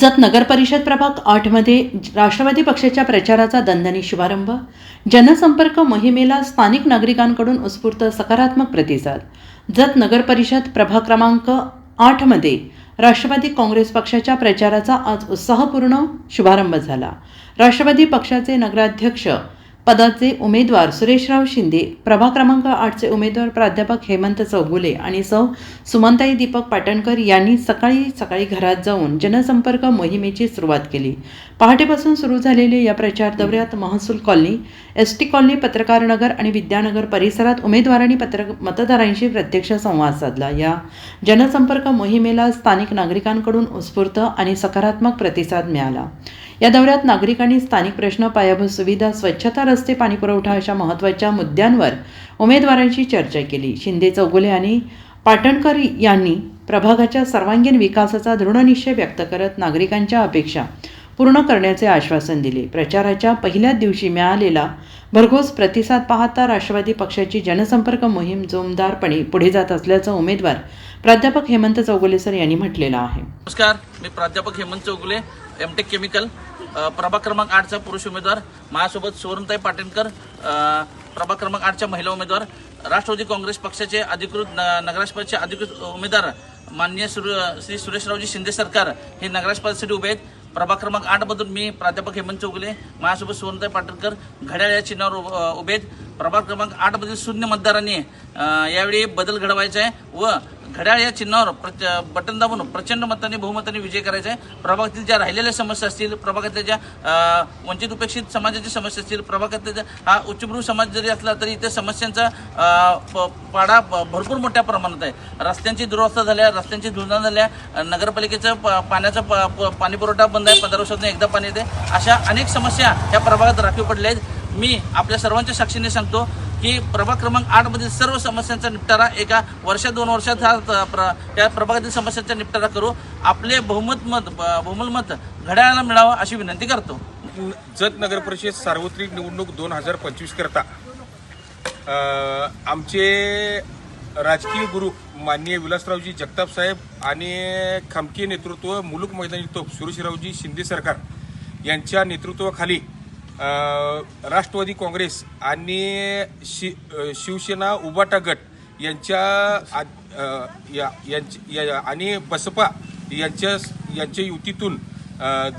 जत नगर परिषद प्रभाग आठमध्ये राष्ट्रवादी पक्षाच्या प्रचाराचा दणदणी शुभारंभ जनसंपर्क मोहिमेला स्थानिक नागरिकांकडून उत्स्फूर्त सकारात्मक प्रतिसाद जत नगर परिषद प्रभाग क्रमांक आठमध्ये राष्ट्रवादी काँग्रेस पक्षाच्या प्रचाराचा आज उत्साहपूर्ण शुभारंभ झाला. राष्ट्रवादी पक्षाचे नगराध्यक्ष पदाचे उमेदवार सुरेशराव शिंदे प्रभा क्रमांक आठचे उमेदवार प्राध्यापक हेमंत चौगुले आणि सौ. सुमंताई दीपक पाटणकर यांनी सकाळी सकाळी घरात जाऊन जनसंपर्क मोहिमेची सुरुवात केली. पहाटेपासून सुरू झालेल्या या प्रचार दौऱ्यात महसूल कॉलनी एस टी कॉलनी पत्रकार नगर आणि विद्यानगर परिसरात उमेदवारांनी पत्र मतदारांशी प्रत्यक्ष संवाद साधला. या जनसंपर्क मोहिमेला स्थानिक नागरिकांकडून उत्स्फूर्त आणि सकारात्मक प्रतिसाद मिळाला. या दौऱ्यात नागरिकांनी स्थानिक प्रश्न पायाभूत सुविधा स्वच्छता रस्ते पाणीपुरवठा अशा महत्त्वाच्या मुद्द्यांवर उमेदवारांशी चर्चा केली. शिंदे चौगुले आणि पाटणकर यांनी प्रभागाच्या सर्वांगीण विकासाचा दृढनिश्चय व्यक्त करत नागरिकांच्या अपेक्षा पूर्ण करण्याचे आश्वासन दिले. प्रचाराच्या पहिल्याच दिवशी मिळालेला भरघोस प्रतिसाद पाहता राष्ट्रवादी पक्षाची जनसंपर्क मोहीम जोमदारपणे पुढे जात असल्याचं उमेदवार प्राध्यापक हेमंत चौगुले सर यांनी म्हटलेलं आहे. नमस्कार मी प्राध्यापक हेमंत चौगुले. एमटेक केमिकल प्रभा प्रभाग क्रमांक आठचा पुरुष उमेदवार माझ्यासोबत सुवर्णताई पाटणकर प्रभा प्रभाग क्रमांक आठच्या महिला उमेदवार राष्ट्रवादी काँग्रेस पक्षाचे अधिकृत नगराशपदचे अधिकृत उमेदवार माननीय सुर श्री सुरेशरावजी शिंदे सरकार हे नगराशपदासाठी उभे आहेत. प्रभाग क्रमांक आठमधून मी प्राध्यापक हेमंत चौगुले माझ्यासोबत सुवर्णताई पाटणकर घड्याळ या चिन्हावर उभे आहेत. प्रभाग क्रमांक आठमधील शून्य मतदारांनी यावेळी बदल घडवायचा आहे व घड्याळ या चिन्हावर प्रच बटन दाबून प्रचंड मताने बहुमताने विजय करायचा आहे प्रभागातील ज्या राहिलेल्या समस्या असतील प्रभागातल्या ज्या वंचित उपेक्षित समाजाच्या समस्या असतील प्रभागातल्या हा उच्चभ्रू समाज जरी असला तरी इथे समस्यांचा प- पाडा भरपूर मोठ्या प्रमाणात आहे. रस्त्यांची दुरवस्था झाल्या रस्त्यांची दुर्ना झाल्या नगरपालिकेचं प- पाण्याचा प- प- पाणी पुरवठा बंद आहे पंधरा वर्षातून एकदा पाणी येते. अशा अनेक समस्या या प्रभागात राखीव पडल्या आहेत. मी आपल्या सर्वांच्या साक्षीने सांगतो की प्रभाग क्रमांक आठ मधील सर्व समस्यांचा निपटारा एका वर्षात दोन वर्षात हा प्र- त्या प्रभागातील समस्यांचा निपटारा करू. आपले बहुमत मत बहुमलमत घड्याळाला मिळावं अशी विनंती करतो. जत नगर परिषद सार्वत्रिक निवडणूक दोन हजार पंचवीस करता आमचे राजकीय गुरु माननीय विलासरावजी जगताप साहेब आणि खमकी नेतृत्व मुलुक मैदानी तोप सुरेशरावजी शिंदे सरकार यांच्या नेतृत्वाखाली राष्ट्रवादी काँग्रेस आणि शि शिवसेना उबाटा गट यांच्या आद- या- या- आणि बसपा यांच्या यांच्या युतीतून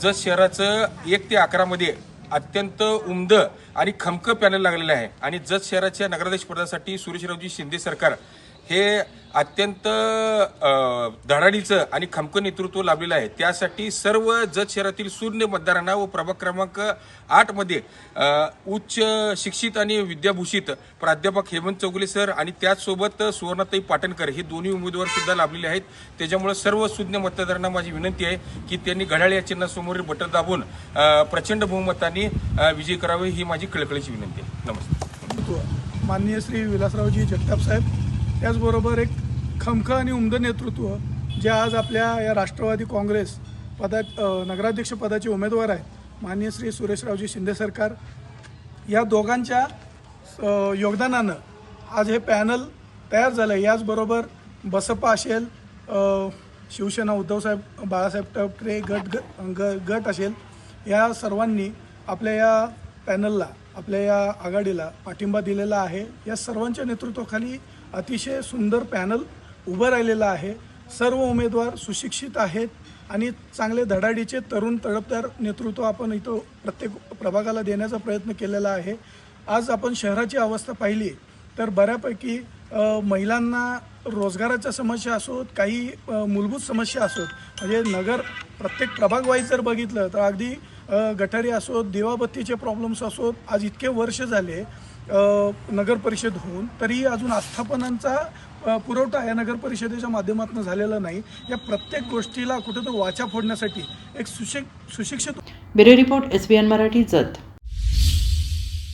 जत शहराचं एक ते अकरामध्ये अत्यंत उमद आणि खमकं पॅनल लागलेलं आहे. आणि जत शहराच्या नगराध्यक्ष पदासाठी सुरेशरावजी शिंदे सरकार हे अत्यंत धडाडीचं आणि खमकं नेतृत्व लाभलेलं आहे. त्यासाठी सर्व जत शहरातील शून्य मतदारांना व प्रभाग क्रमांक आठमध्ये उच्च शिक्षित आणि विद्याभूषित प्राध्यापक हेमंत चौगुले सर आणि त्याचसोबत सुवर्णाताई पाटणकर हे दोन्ही उमेदवार सुद्धा लाभलेले आहेत. त्याच्यामुळे सर्व शून्य मतदारांना माझी विनंती आहे की त्यांनी घड्याळ या चिन्हासमोरील बटन दाबून प्रचंड बहुमताने विजय करावे ही माझी कळकळीची विनंती आहे. नमस्कार. माननीय श्री विलासरावजी जगताप साहेब त्याचबरोबर एक खमखं आणि उमद नेतृत्व जे आज आपल्या या राष्ट्रवादी काँग्रेस पदा नगराध्यक्षपदाचे नगराध्यक्ष पदाचे उमेदवार आहेत माननीय श्री सुरेशरावजी शिंदे सरकार या दोघांच्या योगदानानं आज हे पॅनल तयार झालं आहे याचबरोबर बसपा असेल शिवसेना उद्धवसाहेब बाळासाहेब ठाकरे गट ग- ग गट असेल या सर्वांनी आपल्या या पॅनलला आपल्या या आघाडीला पाठिंबा दिलेला आहे. या सर्वांच्या नेतृत्वाखाली अतिशय सुंदर पॅनल उभं राहिलेलं आहे. सर्व उमेदवार सुशिक्षित आहेत आणि चांगले धडाडीचे तरुण तडपदार नेतृत्व आपण इथं प्रत्येक प्रभागाला देण्याचा प्रयत्न केलेला आहे. आज आपण शहराची अवस्था पाहिली तर बऱ्यापैकी महिलांना रोजगाराच्या समस्या असोत काही मूलभूत समस्या असोत. म्हणजे नगर प्रत्येक प्रभागवाईज जर बघितलं तर अगदी गटारी असोत दिवाबत्तीचे प्रॉब्लेम्स असोत आज इतके वर्ष झाले नगर परिषद होऊन तरी अजून आस्थापनांचा पुरवठा या नगर परिषदेच्या माध्यमातून झालेला नाही. या प्रत्येक गोष्टीला कुठेतरी वाचा फोडण्यासाठी एक सुशिक सुशिक्षित bureau report S B N Marathi Jath.